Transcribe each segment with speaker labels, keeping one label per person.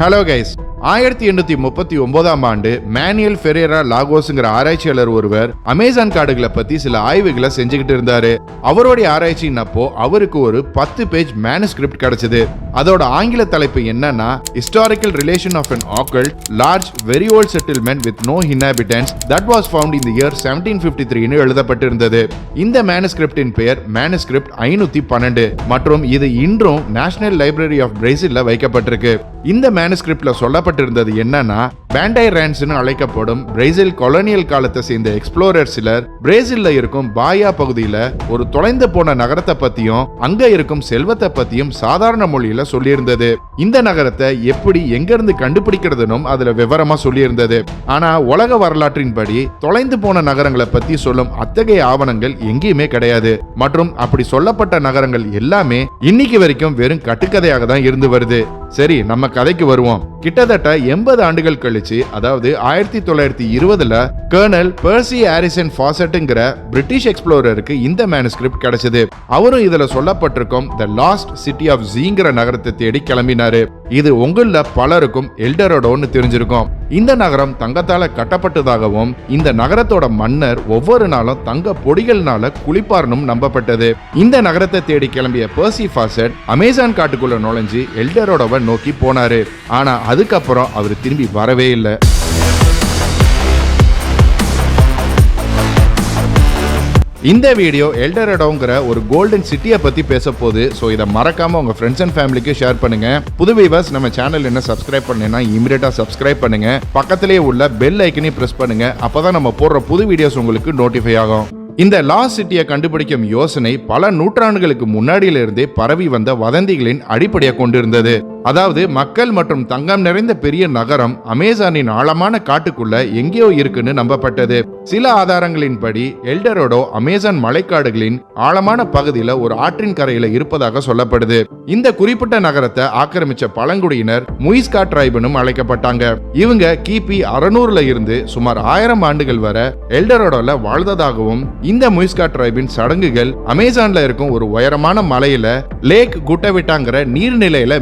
Speaker 1: Hello guys ஆயிரத்தி எண்ணூத்தி முப்பத்தி ஒன்பதாம் ஆண்டு மேனியல் ஃபெரேரா லாகோஸ்ங்கிற ஆராய்ச்சியாளர் ஒருவர் அமேசான் காடுகளை பத்தி சில ஆய்வுகளை செஞ்சுக்கிட்டு இருந்தாரு. அவருடைய ஆராய்ச்சியின் அப்போ அவருக்கு ஒரு பத்து பேஜ் மேனுஸ்கிரிப்ட் கிடைச்சது. அதோட ஆங்கில தலைப்பு என்னன்னா historical relation of an occult large very old settlement with no inhabitants that was found in year seventeen fifty த்ரீனு எழுதப்பட்டிருந்தது. இந்த மேனுஸ்கிரிப்டின் பெயர் மேனுஸ்கிரிப்ட் ஐநூத்தி பன்னெண்டு. மற்றும் இது இன்றும் நேஷனல் லைப்ரரி ஆஃப் பிரேசில்ல வைக்கப்பட்டிருக்கு. இந்த மேனுஸ்கிரிப்ட்ல ஏற்பட்டிருந்தது என்னன்னா பேண்டை ரேன்ஸ்னு அழைக்கப்படும் பிரேசில் கொலோனியல் காலத்தை சேர்ந்த எக்ஸ்ப்ளோரர் சிலர் பிரேசில்ல இருக்கும் பாயா பகுதியில ஒரு தொலைந்து போன நகரத்தை பத்தியும் அங்க இருக்கும் செல்வத்தை பத்தியும் சாதாரண மொழியில சொல்லியிருந்தது. இந்த நகரத்தை எப்படி எங்கிருந்து கண்டுபிடிக்கிறதுனும் அதுல விவரமா சொல்லியிருந்தது. ஆனா உலக வரலாற்றின்படி தொலைந்து போன நகரங்களை பத்தி சொல்லும் அத்தகைய ஆவணங்கள் எங்கேயுமே கிடையாது. மற்றும் அப்படி சொல்லப்பட்ட நகரங்கள் எல்லாமே இன்னைக்கு வரைக்கும் வெறும் கட்டுக்கதையாக தான் இருந்து வருது. சரி நம்ம கதைக்கு வருவோம். கிட்டத்தட்ட எண்பது ஆண்டுகள் கழிச்சு அதாவது ஆயிரத்தி தொள்ளாயிரத்தி இருபதுல கர்னல் பர்சி ஹாரிசன் ஃபாசட்டுங்கிற பிரிட்டிஷ் எக்ஸ்ப்ளோரருக்கு இந்த மேனுஸ்கிரிப்ட் கிடைச்சது. அவரும் இதுல சொல்லப்பட்டிருக்கும் த லாஸ்ட் சிட்டி ஆஃப் ஜீங்கிற நகரத்தை தேடி கிளம்பினாரு. இது உங்கள பலருக்கும் எல்டரோடோன்னு தெரிஞ்சிருக்கும். இந்த நகரம் தங்கத்தால கட்டப்பட்டதாகவும் இந்த நகரத்தோட மன்னர் ஒவ்வொரு நாளும் தங்க பொடிகள்னால குளிப்பாரனும் நம்பப்பட்டது. இந்த நகரத்தை தேடி கிளம்பிய பர்சி ஃபாசட் அமேசான் காட்டுக்குள்ள நுழைஞ்சு எல்டரோடோவை நோக்கி போனாரு. ஆனா அதுக்கப்புறம் அவர் திரும்பி வரவே இல்லை. இந்த வீடியோ எல்டரடோங்கிற ஒரு கோல்டன் சிட்டியை பற்றி பேச போகுது ஸோ இதை மறக்காம உங்கள் ஃப்ரெண்ட்ஸ் அண்ட் ஃபேமிலிக்கு ஷேர் பண்ணுங்கள் புது வீவர்ஸ் நம்ம சேனல் என்ன சப்ஸ்கிரைப் பண்ணேன்னா இமீடியட்டாக சப்ஸ்கிரைப் பண்ணுங்க. பக்கத்திலேயே உள்ள பெல் ஐக்கனையும் பண்ணுங்கள் அப்போ தான் நம்ம போடுற புது வீடியோஸ் உங்களுக்கு நோட்டிஃபை ஆகும். இந்த லாஸ் சிட்டியை கண்டுபிடிக்கும் யோசனை பல நூற்றாண்டுகளுக்கு முன்னாடியிலிருந்தே பரவி வந்த வதந்திகளின் அடிப்படையை கொண்டிருந்தது. அதாவது மக்கள் மற்றும் தங்கம் நிறைந்த பெரிய நகரம் அமேசானின் ஆழமான காட்டுக்குள்ள எங்கேயோ இருக்குன்னு நம்பப்பட்டது. சில ஆதாரங்களின்படி எல்டரோடோ அமேசான் மலைக்காடுகளின் ஆழமான பகுதியில ஒரு ஆற்றின் கரையில இருப்பதாக சொல்லப்படுது. இந்த குறிப்பிட்ட நகரத்தை ஆக்கிரமிச்ச பழங்குடியினர் முயிஸ்கா டிரைபனும் அழைக்கப்பட்டாங்க. இவங்க கிபி அறுநூறுல இருந்து சுமார் ஆயிரம் ஆண்டுகள் வரை எல்டரோடோல வாழ்ந்ததாகவும் இந்த முயிஸ்கா டிரைபின் சடங்குகள் அமேசான்ல இருக்கும் ஒரு உயரமான மலையில லேக் குட்டவிட்டாங்கிற நீர்நிலையில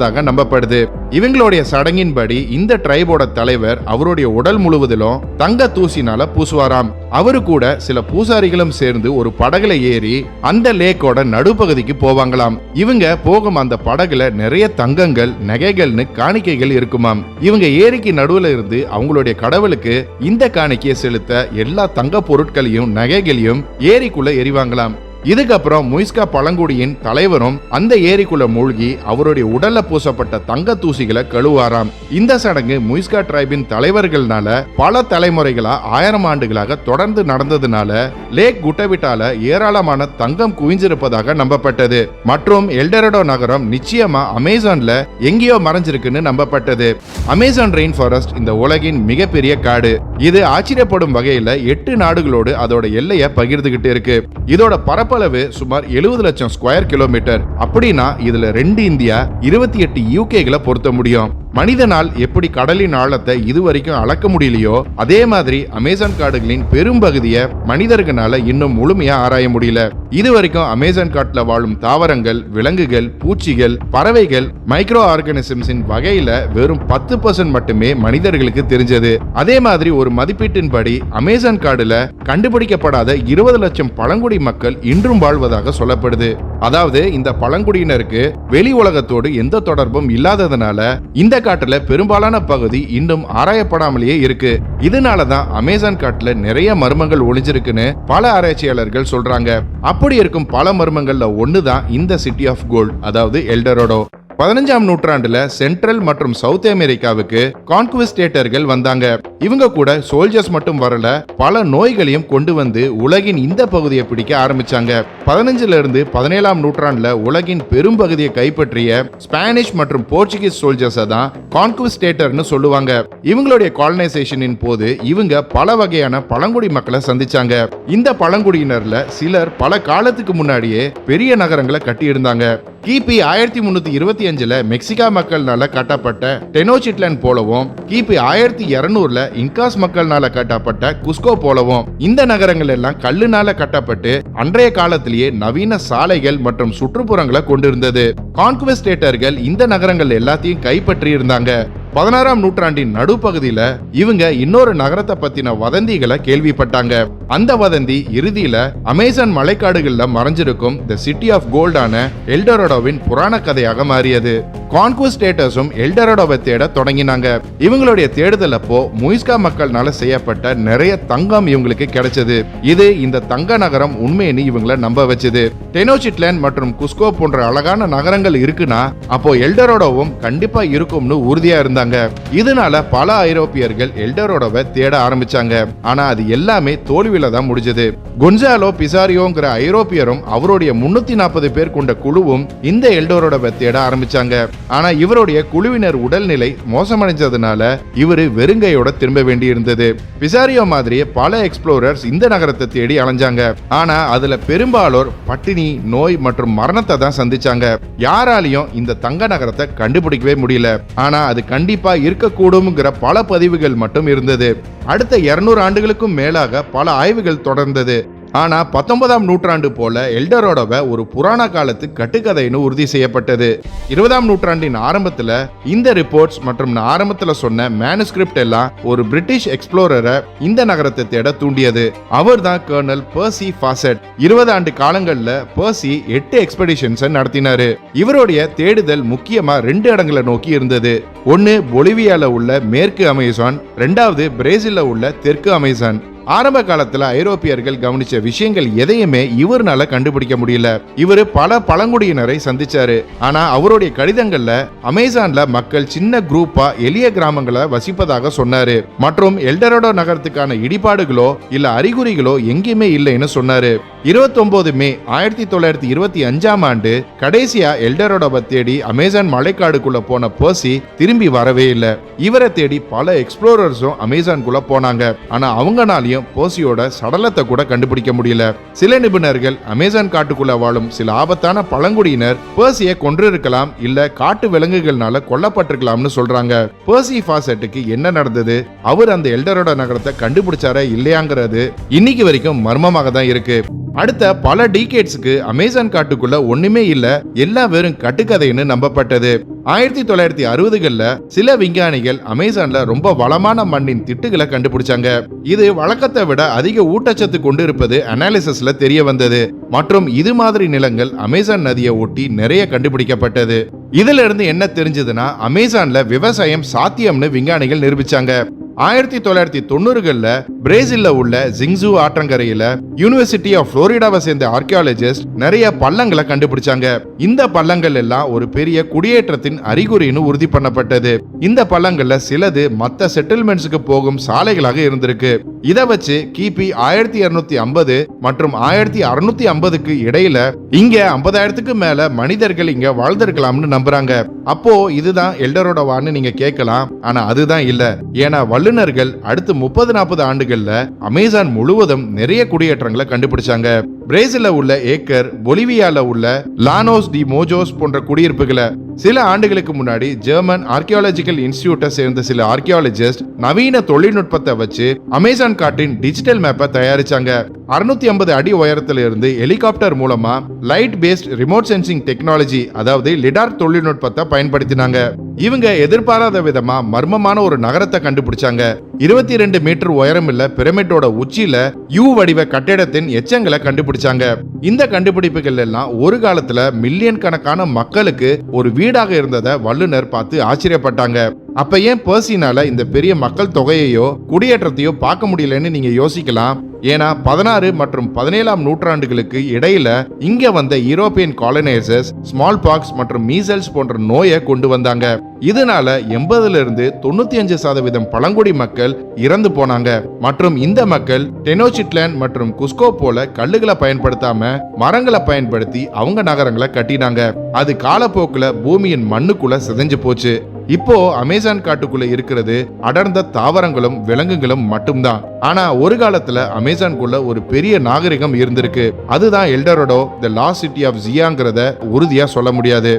Speaker 1: மேற்கொண்டதாக நம்பப்படுது. இவங்களுடைய சடங்கின்படி இந்த ட்ரைபோட தலைவர் அவருடைய உடல் முழுவதிலும் தங்க தூசினால பூசுவாராம். அவரு கூட சில பூசாரிகளும் சேர்ந்து ஒரு படகுல ஏறி அந்த லேக்கோட நடுப்பகுதிக்கு போவாங்களாம். இவங்க போகும் அந்த படகுல நிறைய தங்கங்கள் நகைகள்னு காணிக்கைகள் இருக்குமாம். இவங்க ஏரிக்கு நடுவுல இருந்து அவங்களுடைய கடவுளுக்கு இந்த காணிக்கையை செலுத்த எல்லா தங்க பொருட்களையும் நகைகளையும் ஏரிக்குள்ள எரிவாங்களாம் இதுக்கப்புறம் முயஸ்கா பழங்குடியின் தலைவரும் அந்த ஏரிக்குள்ள மூழ்கி அவருடைய உடல்ல பூசப்பட்ட தங்க தூசிகளை கழுவாராம் இந்த சடங்கு முயஸ்கா டிரைபின் தலைவர்கள்னால பல தலைமுறைகளா ஆயிரம் ஆண்டுகளாக தொடர்ந்து நடந்ததுனால லேக் குட்டவிட்டால ஏராளமான தங்கம் குவிஞ்சிருப்பதாக நம்பப்பட்டது. மற்றும் எல்டரடோ நகரம் நிச்சயமா அமேசான்ல எங்கேயோ மறைஞ்சிருக்குன்னு நம்பப்பட்டது. அமேசான் ரெயின் ஃபாரஸ்ட் இந்த உலகின் மிகப்பெரிய காடு. இது ஆச்சரியப்படும் வகையில எட்டு நாடுகளோடு அதோட எல்லையை பகிர்ந்துகிட்டு இருக்கு. இதோட பரப்பளவு சுமார் எழுபது லட்சம் ஸ்கொயர் கிலோமீட்டர் அப்படின்னா இதுல ரெண்டு இந்தியா இருபத்தி எட்டு யூகேகளை பொருத்த முடியும். மனிதனால் எப்படி கடலின் ஆழத்தை இதுவரைக்கும் அளக்க முடியலையோ அதே மாதிரி அமேசான் காடுகளின் பெரும்பகுதியை மனிதர்களால இன்னும் முழுமையா ஆராய முடியல. இதுவரைக்கும் அமேசான் காட்டுல வாழும் தாவரங்கள் விலங்குகள் பூச்சிகள் பறவைகள் மைக்ரோ ஆர்கானிசம்ஸின் வகையில வெறும் பத்து பர்சன்ட் மட்டுமே மனிதர்களுக்கு தெரிஞ்சது. அதே மாதிரி ஒரு மதிப்பீட்டின்படி அமேசான் காடுல கண்டுபிடிக்கப்படாத இருபது லட்சம் பழங்குடி மக்கள் இன்றும் வாழ்வதாக சொல்லப்படுது. அதாவது இந்த பழங்குடியினருக்கு வெளி உலகத்தோடு எந்த தொடர்பும் இல்லாததுனால இந்த காட்டுல பெரும்பாலான பகுதி இன்னும் ஆராயப்படாமலேயே இருக்கு. இதனால தான் அமேசான் காட்டுல நிறைய மர்மங்கள் ஒளிஞ்சிருக்குன்னு பல ஆராய்ச்சியாளர்கள் சொல்றாங்க. அப்படி இருக்கும் பல மர்மங்கள்ல ஒண்ணுதான் இந்த சிட்டி ஆஃப் கோல்ட் அதாவது எல்டரோடோ பதினஞ்சாம் நூற்றாண்டுல சென்ட்ரல் மற்றும் சவுத் அமெரிக்காவுக்கு கான்குவிஸ்டேட்டர்கள் வந்தாங்க. இவங்க கூட சோல்ஜர்ஸ் மட்டும் வரல பல நோய்களையும் கொண்டு வந்து உலகின் இந்த பகுதியை பிடிக்க ஆரம்பிச்சாங்க. பதினஞ்சுல இருந்து பதினேழாம் நூற்றாண்டுல உலகின் பெரும்பகுதியை கைப்பற்றிய ஸ்பானிஷ் மற்றும் போர்ச்சுகீஸ் சோல்ஜர்ஸை தான் கான்குவிஸ்டேட்டர்னு சொல்லுவாங்க. இவங்களுடைய காலனைசேஷனின் போது இவங்க பல வகையான பழங்குடி மக்களை சந்திச்சாங்க. இந்த பழங்குடியினர்ல சிலர் பல காலத்துக்கு முன்னாடியே பெரிய நகரங்களை கட்டியிருந்தாங்க. கிபி ஆயிரத்தி முன்னூத்தி இருபத்தி அஞ்சுல மெக்சிகா மக்கள்னால கட்டப்பட்ட டெனோசிட்லன் போலவும் கிபி ஆயிரத்தி இருநூறுல இன்காஸ் மக்கள்னால கட்டப்பட்ட குஸ்கோ போலவும் இந்த நகரங்கள் எல்லாம் கல்லுனால கட்டப்பட்டு அன்றைய காலத்திலேயே நவீன சாலைகள் மற்றும் சுற்றுப்புறங்களை கொண்டிருந்தது. கான்குவெஸ்டேட்டர்கள் இந்த நகரங்கள் எல்லாத்தையும் கைப்பற்றி இருந்தாங்க பதினாறாம் நூற்றாண்டின் நடுப்பகுதியில இவங்க இன்னொரு நகரத்தை பத்தின வதந்திகளை கேள்விப்பட்டாங்க. அந்த வதந்தி இறுதியில அமேசான் மலைக்காடுகள்ல மறைஞ்சிருக்கும் த சிட்டி ஆஃப் கோல்டான எல்டரோடோவின் புராண கதையாக மாறியது. கான்குவஸ்டேட்டர்ஸும் எல்டரோடோவை தேட தொடங்கினாங்க. இவங்களுடைய தேடுதல் அப்போ முயிஸ்கா மக்கள்னால செய்யப்பட்ட நிறைய தங்கம் இவங்களுக்கு கிடைச்சது. இது இந்த தங்க நகரம் உண்மைன்னு இவங்கள நம்ப வச்சது. டெனோசிட்லேண்ட் மற்றும் குஸ்கோ போன்ற அழகான நகரங்கள் இருக்குன்னா அப்போ எல்டரோடோவும் கண்டிப்பா இருக்கும்னு உறுதியா இருந்தாங்க. இதனால பல ஐரோப்பியர்கள் எல்டரோடோவை தேட ஆரம்பிச்சாங்க. ஆனா அது எல்லாமே தோல்வியில தான் முடிஞ்சது. கொன்சாலோ பிசாரியோங்கிற ஐரோப்பியரும் அவருடைய முன்னூத்தி நாற்பது பேர் கொண்ட குழுவும் இந்த எல்டரோடோவை தேட ஆரம்பிச்சாங்க. ஆனா இவருடைய குழுவினர் உடல்நிலை மோசமடைஞ்சதுனால இவரு வெறுங்கையோட திரும்ப வேண்டியிருந்தது. பிசாரியோ மாதிரி பல எக்ஸ்ப்ளோரர்ஸ் இந்த நகரத்தை தேடி அலைஞ்சாங்க. ஆனா அதுல பெரும்பாலோர் பட்டினி நோய் மற்றும் மரணத்தை தான் சந்திச்சாங்க. யாராலையும் இந்த தங்க நகரத்தை கண்டுபிடிக்கவே முடியல. ஆனா அது கண்டிப்பா இருக்கக்கூடும்ங்கிற பல பதிவுகள் மட்டும் இருந்தது. அடுத்த 200 ஆண்டுகளுக்கும் மேலாக பல ஆய்வுகள் தொடர்ந்தது. ஆனால் பத்தொன்பதாம் நூற்றாண்டு போல எல்டரோடவ ஒரு புராண காலத்து கட்டுக்கதைன்னு உறுதி செய்யப்பட்டது. இருபதாம் நூற்றாண்டின் ஆரம்பத்தில் இந்த ரிப்போர்ட்ஸ் மற்றும் நான் ஆரம்பத்தில் சொன்ன மேனுஸ்கிரிப்ட் எல்லாம் ஒரு பிரிட்டிஷ் எக்ஸ்ப்ளோரரை இந்த நகரத்தை தேட தூண்டியது. அவர் தான் கர்னல் பர்சி ஃபாசட் இருபது ஆண்டு காலங்களில் பர்சி எட்டு எக்ஸ்பெடிஷன்ஸை நடத்தினாரு. இவருடைய தேடுதல் முக்கியமாக ரெண்டு இடங்களை நோக்கி இருந்தது. ஒன்று பொலிவியால உள்ள மேற்கு அமேசான் ரெண்டாவது பிரேசிலில் உள்ள தெற்கு அமேசான். ஆரம்ப காலத்துல ஐரோப்பியர்கள் கவனிச்ச விஷயங்கள் எதையுமே இவர்னால கண்டுபிடிக்க முடியல. இவர் பல பழங்குடியினரை சந்திச்சாரு. ஆனா அவருடைய கடிதங்கள்ல அமேசான்ல மக்கள் சின்ன குரூப்பா எளிய கிராமங்களை வசிப்பதாக சொன்னாரு. மற்றும் எல்டரோடோ நகரத்துக்கான இடிபாடுகளோ இல்ல அறிகுறிகளோ எங்கேயுமே இல்லைன்னு சொன்னாரு. 29 மே ஆயிரத்தி தொள்ளாயிரத்தி இருபத்தி அஞ்சாம் ஆண்டு கடைசியா எல்டரோடோவை தேடி அமேசான் மலைக்காடுக்குள்ள போன பர்சி திரும்பி வரவே இல்லை. இவரை தேடி பல எக்ஸ்ப்ளோரர்ஸும் அமேசான்குள்ள போனாங்க. ஆனா அவங்கனாலையும் பர்சியோட சடலத்தை கூட கண்டுபிடிக்க முடியல. சில நிபுணர்கள் அமேசான் காட்டுக்குள்ள வாழும் சில ஆபத்தான பழங்குடியினர் பர்சியை கொன்றிருக்கலாம் இல்ல காட்டு விலங்குகள்னால கொல்லப்பட்டிருக்கலாம்னு சொல்றாங்க. பர்சி ஃபாசட்டுக்கு என்ன நடந்தது? அவர் அந்த எல்டரோட நகரத்தை கண்டுபிடிச்சாரா இல்லையாங்கிறது இன்னைக்கு வரைக்கும் மர்மமாக தான் இருக்கு. அடுத்த பல டீகேட்ஸுக்கு அமேசான் காட்டுக்குள்ள ஒண்ணுமே இல்ல எல்லாம் வெறும் கட்டுக்கதைன்னு நம்பப்பட்டது. ஆயிரத்தி தொள்ளாயிரத்தி அறுபதுகள்ல சில விஞ்ஞானிகள் அமேசான்ல ரொம்ப வளமான மண்ணின் திட்டுகளை கண்டுபிடிச்சாங்க. இது வழக்கத்தை விட அதிக ஊட்டச்சத்து கொண்டு இருப்பது அனாலிசிஸ்ல தெரிய வந்தது. மற்றும் இது மாதிரி நிலங்கள் அமேசான் நதியை ஒட்டி நிறைய கண்டுபிடிக்கப்பட்டது. இதுல இருந்து என்ன தெரிஞ்சதுன்னா அமேசான்ல விவசாயம் சாத்தியம்னு விஞ்ஞானிகள் நிரூபிச்சாங்க. ஆயிரத்தி தொள்ளாயிரத்தி தொண்ணூறுகளில் பிரேசில்ல உள்ள ஜிங்ஸு ஆற்றங்கரையில யூனிவர்சிட்டி ஆஃப் புளோரிடாவை சேர்ந்த ஆர்கியாலஜிஸ்ட் நிறைய பள்ளங்களை கண்டுபிடிச்சாங்க. இந்த பள்ளங்கள் எல்லாம் ஒரு பெரிய குடியேற்றத்தின் அறிகுறின்னு உறுதி பண்ணப்பட்டது. இந்த பள்ளங்கள்ல சிலது மத்த செட்டில்மெண்ட்ஸுக்கு போகும் சாலைகளாக இருந்திருக்கு. இதை வச்சு கிபி ஆயிரத்தி இருநூத்தி ஐம்பது மற்றும் ஆயிரத்தி அறுநூத்தி ஐம்பதுக்கு இடையில இங்க ஐம்பதாயிரத்துக்கு மேல மனிதர்கள் இங்க வாழ்ந்திருக்கலாம்னு நம்புறாங்க. அப்போ இதுதான் எல்டரோட வான்னு நீங்க கேட்கலாம். ஆனா அதுதான் இல்ல. ஏன்னா வல்லுநர்கள் அடுத்து முப்பது நாற்பது ஆண்டுகளில் அமேசான் முழுவதும் நிறைய குடியேற்றங்களை கண்டுபிடிச்சாங்க. பிரேசில உள்ள ஏக்கர் பொலிவியால உள்ள லானோஸ் டி மோஜோஸ் போன்ற குடியிருப்புகளை சில ஆண்டுகளுக்கு முன்னாடி ஜெர்மன் ஆர்கியாலஜிக்கல் இன்ஸ்டியூட்டை சேர்ந்த சில ஆர்கியாலஜிஸ்ட் நவீன தொழில்நுட்பத்தை வச்சு அமேசான் காட்டின் டிஜிட்டல் மேப்பை தயாரிச்சாங்க. அறுநூத்தி ஐம்பது அடி உயரத்துல இருந்து ஹெலிகாப்டர் மூலமா light based remote sensing technology அதாவது லிடார் தொழில்நுட்பத்தை பயன்படுத்தினாங்க. இவங்க எதிர்பாராத விதமா மர்மமான ஒரு நகரத்தை கண்டுபிடிச்சாங்க. இருபத்தி ரெண்டு மீட்டர் உயரம் பிரமிட்டோட உச்சியில யூ வடிவ கட்டிடத்தின் எச்சங்களை கண்டுபிடிச்சாங்க. இந்த கண்டுபிடிப்புகள் எல்லாம் ஒரு காலத்துல மில்லியன் கணக்கான மக்களுக்கு ஒரு வீடாக இருந்ததை வல்லுநர் பார்த்து ஆச்சரியப்பட்டாங்க. அப்ப ஏன் பர்சினால இந்த பெரிய மக்கள் தொகையையோ குடியேற்றத்தையோ பார்க்க முடியலன்னு நீங்க யோசிக்கலாம்? ஏன்னா பதினாறு மற்றும் பதினேழாம் நூற்றாண்டுகளுக்கு இடையில இங்க வந்த யூரோப்பியன் காலனைசர்ஸ் ஸ்மால் பாக்ஸ் மற்றும் மீசல்ஸ் போன்ற நோயை கொண்டு வந்தாங்க. இதனால எண்பதுல இருந்து தொண்ணூத்தி அஞ்சு சதவீதம் பழங்குடி மக்கள் இறந்து போனாங்க. மற்றும் இந்த மக்கள் டெனோசிட்லேண்ட் மற்றும் குஸ்கோ போல கல்லுகளை பயன்படுத்தாம மரங்களை பயன்படுத்தி அவங்க நகரங்களை கட்டினாங்க. அது காலப்போக்குல பூமியின் மண்ணுக்குள்ள சிதைஞ்சு போச்சு. இப்போ அமேசான் காட்டுக்குள்ள இருக்கிறது அடர்ந்த தாவரங்களும் விலங்குகளும் மட்டும்தான். ஆனா ஒரு காலத்துல அமேசான்குள்ள ஒரு பெரிய நாகரிகம் இருந்திருக்கு. அதுதான் El Dorado the lost city of ஜியாங்கிறத உறுதியா சொல்ல முடியாது.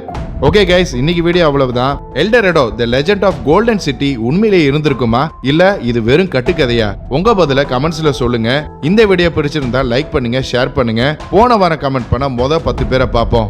Speaker 1: ஓகே கைஸ் இன்னைக்கு வீடியோ அவ்வளவுதான். El Dorado the legend of golden city உண்மையிலேயே இருந்திருக்குமா? இல்ல இது வெறும் கட்டுக்கதையா? உங்க பதில கமெண்ட்ஸ்ல சொல்லுங்க. இந்த வீடியோ பிடிச்சிருந்தா லைக் பண்ணுங்க ஷேர் பண்ணுங்க. போன வாரம் கமெண்ட் பண்ண மொத பத்து பேரை பார்ப்போம்.